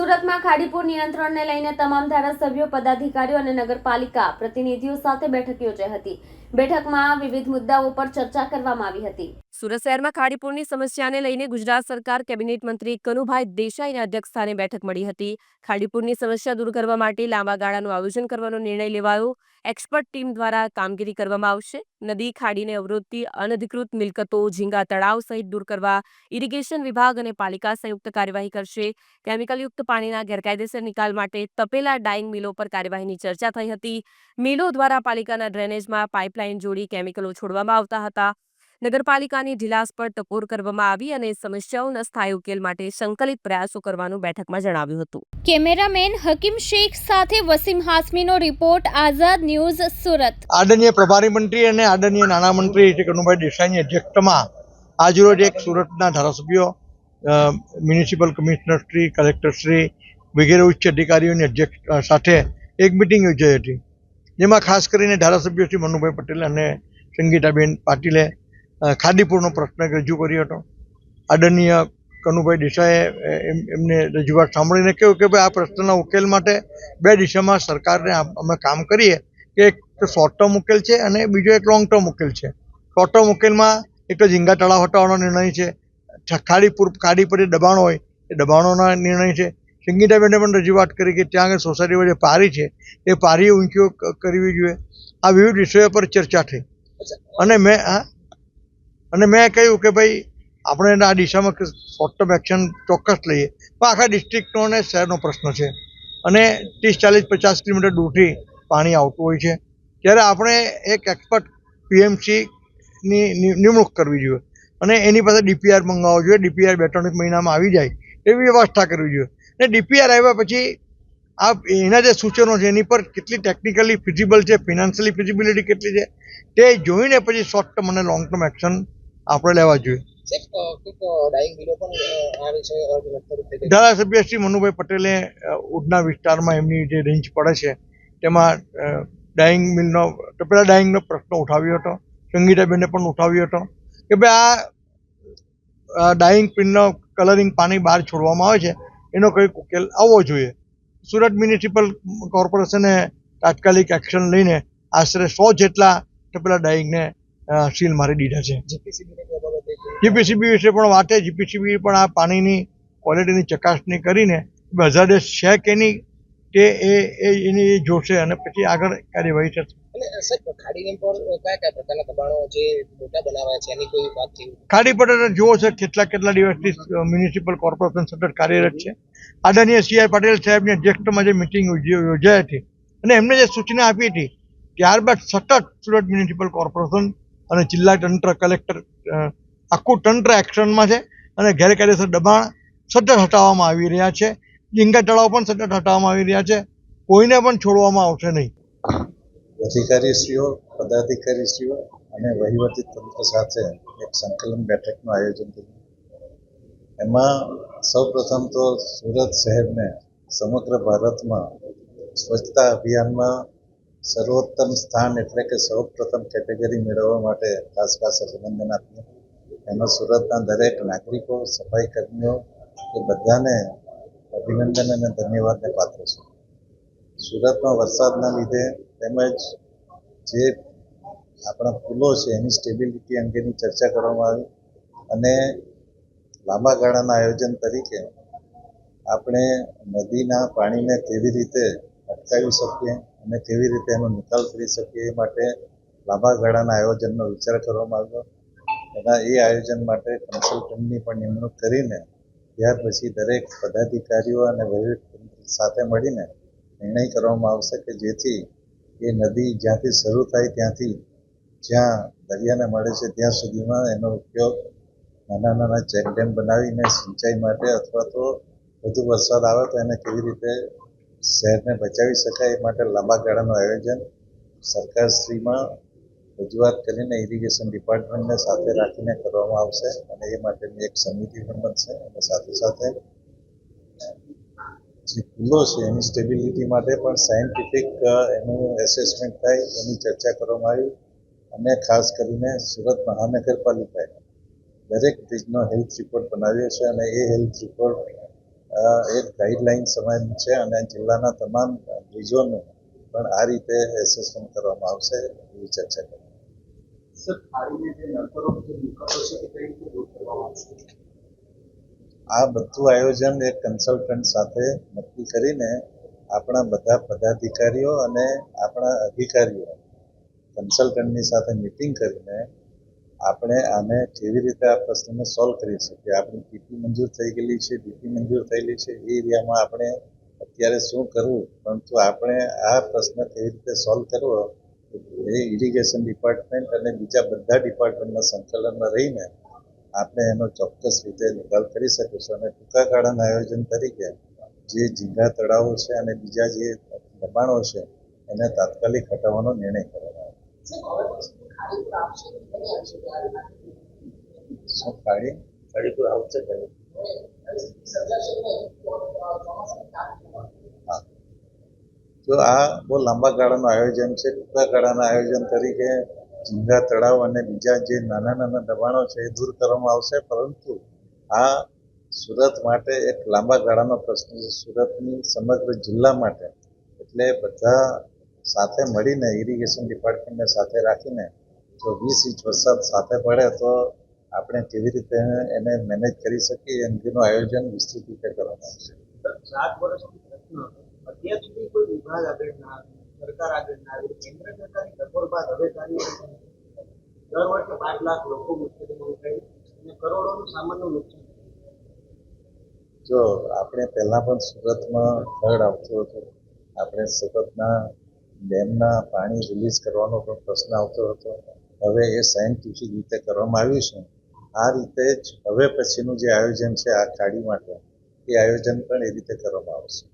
સુરતમાં ખાડીપુર નિયંત્રણને લઈને તમામ ધારાસભ્યો પદાધિકારીઓ અને નગરપાલિકા પ્રતિનિધિઓ સાથે બેઠક યોજાઈ હતી. બેઠકમાં વિવિધ મુદ્દાઓ પર ચર્ચા કરવામાં આવી હતી. સુરત શહેરમાં ખાડીપુરની સમસ્યાને લઈને ગુજરાત સરકાર, કેબિનેટ મંત્રી કનુભાઈ દેસાઈના અધ્યક્ષસ્થાને બેઠક મળી હતી. ખાડીપુરની સમસ્યા દૂર કરવા માટે લાંબા ગાળાનું આયોજન કરવાનો નિર્ણય લેવાયો. એક્સપર્ટ ટીમ દ્વારા કામગીરી કરવામાં આવશે. નદી, ખાડીને અવરોધતી અનધિકૃત મિલકતો, ઝીંગા તળાવ સહિત દૂર કરવા ઇરિગેશન વિભાગ અને પાલિકા સંયુક્ત કાર્યવાહી કરશે. કેમિકલયુક્ત પાણીના ગેરકાયદેસર નિકાલ માટે તપેલા ડાઇંગ મિલો પર કાર્યવાહીની ચર્ચા થઈ હતી. મિલો દ્વારા પાલિકાના ડ્રેનેજમાં પાઇપલાઇન જોડી કેમિકલો છોડવામાં આવતા હતા. નગરપાલિકાની ઢીલાસ પર ટકોર કરવામાં આવી અને સમસ્યાઓના સ્થાયી ઉકેલ માટે સંકલિત પ્રયાસો કરવાનું બેઠકમાં જણાવ્યું હતું. કેમેરામેન હકીમ શેખ સાથે વસીમ હાસમીનો રિપોર્ટ આઝાદ ન્યૂઝ સુરત. આદરણીય પ્રભારી મંત્રી અને આદરણીય નાણામંત્રી શ્રી કનુભાઈ દેસાઈની અધ્યક્ષતામાં આજરોજ એક સુરતના ધારાસભ્યો municipal commissioner Shri collector Shri વગેરે ઉચ્ચ અધિકારીઓની અધ્યક્ષ સાથે એક મિટિંગ યોજાઈ હતી. જેમાં ખાસ કરીને ધારાસભ્યો શ્રી મનુભાઈ પટેલ અને સંગીતાબેન પાટીલે ખાદીપુરનો પ્રશ્ન રજૂ કર્યો હતો. આદરણીય કનુભાઈ દેસાઈએ એમને રજૂઆત સાંભળીને કહ્યું કે ભાઈ આ પ્રશ્નના ઉકેલ માટે બે દિશામાં સરકારને અમે કામ કરીએ કે એક શોર્ટ ટર્મ ઉકેલ છે અને બીજો એક લોંગ ટર્મ ઉકેલ છે. શોર્ટ ટર્મ ઉકેલમાં એક તો ઝીંગા તળાવ હટાવવાનો નિર્ણય છે. ખાડીપુર ખાડી પૂર ખાડી પર દબાણ હોય એ દબાણોના નિર્ણય છે. સંગીતાબેને પણ રજૂઆત કરી કે ત્યાં આગળ સોસાયટી જે પારી છે. એ પારી ઊંચીઓ કરવી જોઈએ. આ વિવિધ વિષયો પર ચર્ચા થઈ. અને મેં, હા? અને મેં કહ્યું કે ભાઈ, આપણે આ દિશામાં શોર્ટ ટર્મ એક્શન ચોક્કસ લઈએ. પણ આખા ડિસ્ટ્રિક્ટનો અને શહેરનો પ્રશ્ન છે. અને ત્રીસ, ચાલીસ, પચાસ કિલોમીટર દૂરથી પાણી આવતું હોય છે. ત્યારે આપણે એક એક્સપર્ટ પીએમસીની નિમણૂક કરવી જોઈએ. અને એની પાસે ડીપીઆર મંગાવવો જોઈએ. ડીપીઆર બે ત્રણ મહિનામાં આવી જાય. એવી વ્યવસ્થા કરવી જોઈએ. અને ડીપીઆર આવ્યા પછી આ એના જે સૂચનો છે એની પર કેટલી ટેકનિકલી ફિઝિબલ છે ફિનાન્શિયલી ફિઝિબિલિટી કેટલી છે તે જોઈને પછી શોર્ટ ટર્મ અને લોંગ ટર્મ એક્શન આપણે લેવા જોઈએ. ધારાસભ્ય શ્રી મનુભાઈ પટેલે ઉડના વિસ્તારમાં એમની જે રેન્જ પડે છે તેમાં ડાઈંગ મિલનો ટપેલા ડાઈંગનો પ્રશ્ન ઉઠાવ્યો હતો સંગીતાબેને પણ ઉઠાવ્યો હતો કે ભાઈ આ ડાઇંગ પિનનો કલરિંગ પાણી બહાર છોડવામાં આવે છે એનો કંઈક ઉકેલ આવવો જોઈએ. સુરત મ્યુનિસિપલ કોર્પોરેશને તાત્કાલિક એક્શન લઈને આશરે સો જેટલા ટપેલા ડાઈંગને સીલ મારી દીધા છે. જીપીસીબી વિશે પણ વાત, જીપીસીબી પણ આ પાણીની ક્વોલિટીની ચકાસણી કરીને હઝાર્ડસ છે કે નહીં તે એ એની જોશે અને પછી આગળ કાર્યવાહી થશે ખાડી પટેલ જુઓ છે, કેટલા કેટલા દિવસથી મ્યુનિસિપલ કોર્પોરેશન સતત કાર્યરત છે. આદરણીય સી પાટીલ સાહેબની અધ્યક્ષતામાં જે મિટિંગ યોજાઈ હતી અને એમને જે સૂચના આપી હતી ત્યારબાદ સતત સુરત મ્યુનિસિપલ કોર્પોરેશન અને જિલ્લા તંત્ર કલેક્ટર આખું તંત્ર એક્શનમાં છે અને ગેરકાયદેસર દબાણ સતત હટાવવામાં આવી રહ્યા છે. ડીંગા તળાવ પણ સતત હટાવવામાં આવી રહ્યા છે. કોઈને પણ છોડવામાં આવશે નહીં. અધિકારીશ્રીઓ, પદાધિકારીશ્રીઓ અને વહીવટી તંત્ર સાથે એક સંકલન બેઠકનું આયોજન કર્યું. એમાં સૌપ્રથમ તો સુરત શહેરને સમગ્ર ભારતમાં સ્વચ્છતા અભિયાનમાં સર્વોત્તમ સ્થાન એટલે કે સૌપ્રથમ કેટેગરી મેળવવા માટે ખાસ ખાસ અભિનંદન આપ્યું. એમાં સુરતના દરેક નાગરિકો સફાઈ કર્મીઓ એ બધાને અભિનંદન અને ધન્યવાદને પાત્ર છે. સુરતમાં વરસાદના લીધે તેમજ જે આપણા પુલો છે એની સ્ટેબિલિટી અંગેની ચર્ચા કરવામાં આવી અને લાંબા ગાળાના આયોજન તરીકે આપણે નદીના પાણીને કેવી રીતે અટકાવી શકીએ અને કેવી રીતે એનો નિકાલ કરી શકીએ એ માટે લાંબા ગાળાના આયોજનનો વિચાર કરવામાં આવ્યો. એના એ આયોજન માટે કન્સલ્ટન્ટની પણ નિમણૂક કરીને ત્યાર પછી દરેક પદાધિકારીઓ અને વહીવટ સાથે મળીને નિર્ણય કરવામાં આવશે કે જેથી એ નદી જ્યાંથી શરૂ થાય ત્યાંથી જ્યાં દરિયાને મળે છે, ત્યાં સુધીમાં એનો ઉપયોગ નાના નાના ચેક ડેમ બનાવીને સિંચાઈ માટે અથવા તો વધુ વરસાદ આવે તો એને કેવી રીતે શહેરને બચાવી શકાય એ માટે લાંબા ગાળાનું આયોજન સરકારશ્રીમાં રજૂઆત કરીને ઇરિગેશન ડિપાર્ટમેન્ટને સાથે રાખીને કરવામાં આવશે અને એ માટેની એક સમિતિ પણ બનશે અને સાથે સાથે જે પુલો છે, એની સ્ટેબિલિટી માટે પણ સાયન્ટિફિક એનું એસેસમેન્ટ થાય, એની ચર્ચા કરવામાં આવી અને ખાસ કરીને સુરત મહાનગરપાલિકાએ દરેક બ્રિજનો હેલ્થ રિપોર્ટ બનાવ્યો છે અને એ હેલ્થ રિપોર્ટ એક ગાઈડલાઇન સમાન છે અને જિલ્લાના તમામ બ્રિજોનું પણ આ રીતે એસેસમેન્ટ કરવામાં આવશે એવી ચર્ચા કરવામાં આ બધું આયોજન એક કન્સલ્ટન્ટ સાથે નક્કી કરીને આપણા બધા પદાધિકારીઓ અને આપણા અધિકારીઓ કન્સલ્ટન્ટની સાથે મિટિંગ કરીને આપણે આને કેવી રીતે આ પ્રશ્નને સોલ્વ કરી શકીએ? આપણી પીપી મંજૂર થઈ ગયેલી છે બીપી મંજૂર થયેલી છે, એ એરિયામાં આપણે અત્યારે શું કરવું? પરંતુ આપણે આ પ્રશ્ન કેવી રીતે સોલ્વ કરવો? એ ઇરિગેશન ડિપાર્ટમેન્ટ અને બીજા બધા ડિપાર્ટમેન્ટના સંકલનમાં રહીને આપણે એનો ચોક્કસ રીતે નિકાલ કરી શકીશું અને ટૂંકા ગાળાના આયોજન તરીકે જે ઝીંગા તળાવો છે અને બીજા જે દબાણો છે એને તાત્કાલિક હટાવવાનો નિર્ણય કરવામાં આવ્યો. ખાડી? આવશે હા. જો આ બહુ લાંબા ગાળાનું આયોજન છે. ટૂંકા ગાળાના આયોજન તરીકે ઝીંગા તળાવ અને બીજા જે નાના નાના દબાણો છે એ દૂર કરવામાં આવશે. પરંતુ આ સુરત માટે એક લાંબા ગાળાનો પ્રશ્ન છે. સુરતની સમગ્ર જિલ્લા માટે એટલે બધા સાથે મળીને ઇરિગેશન ડિપાર્ટમેન્ટને સાથે રાખીને જો વીસ ઇંચ વરસાદ સાથે પડે તો આપણે કેવી રીતે એને મેનેજ કરી શકીએ એનું આયોજન વિસ્તૃત રીતે કરવામાં આવશે. અત્યાર સુધી કોઈ વિભાગ આગળ ના, સરકાર આગળ ના આવી કેન્દ્ર સરકારની ટકોર બાદ હવે દર વર્ષે પાંચ લાખ લોકો મુશ્કેલીમાં મુકાય અને કરોડોનું સામાન્ય નુકસાન જો આપણે પહેલાં પણ સુરતમાં ફ્લડ આવતું હતું, આપણે સુરતના ડેમના પાણી રિલીઝ કરવાનો પણ પ્રશ્ન આવતો હતો. હવે એ સાયન્ટિફિક રીતે કરવામાં આવ્યું છે. આ રીતે જ હવે પછીનું જે આયોજન છે, આ ખાડી માટે, એ આયોજન પણ એ રીતે કરવામાં આવશે.